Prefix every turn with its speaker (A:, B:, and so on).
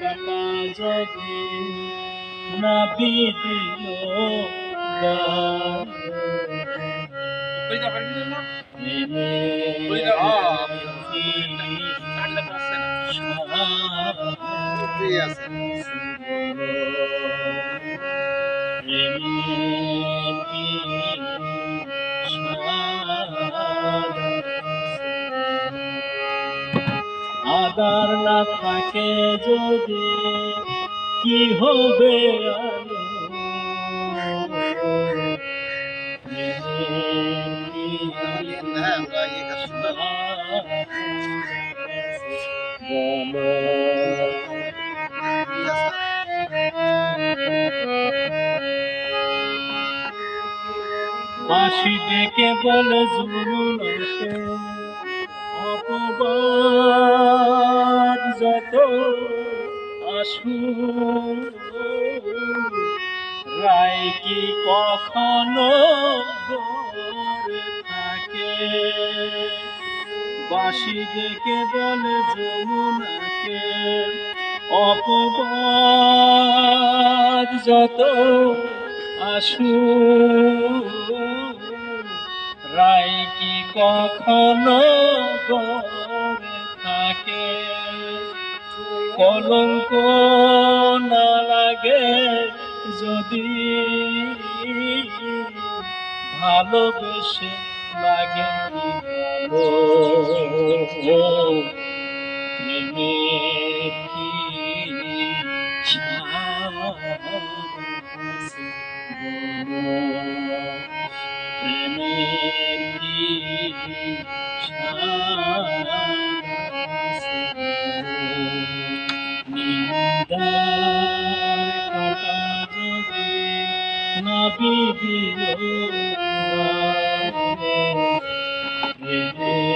A: কাটা যদি না বিদিল
B: ঠিক আছে
A: আদার না থাকে যদি কি হবে আলো প্রেমের কি
B: হ্যাঁ
A: যত রায় কি কখনো থাকে? বাঁশি ডেকে বলে যমুনাকে। অপবাদ যত আসু রায় কি কখনো থাকে? কলঙ্ক না লাগে যদি ভালোবেসে লাগে প্রেমের কি? প্রেমের কি নিন্দার কাঁটা যদি না বিধিল প্রেমের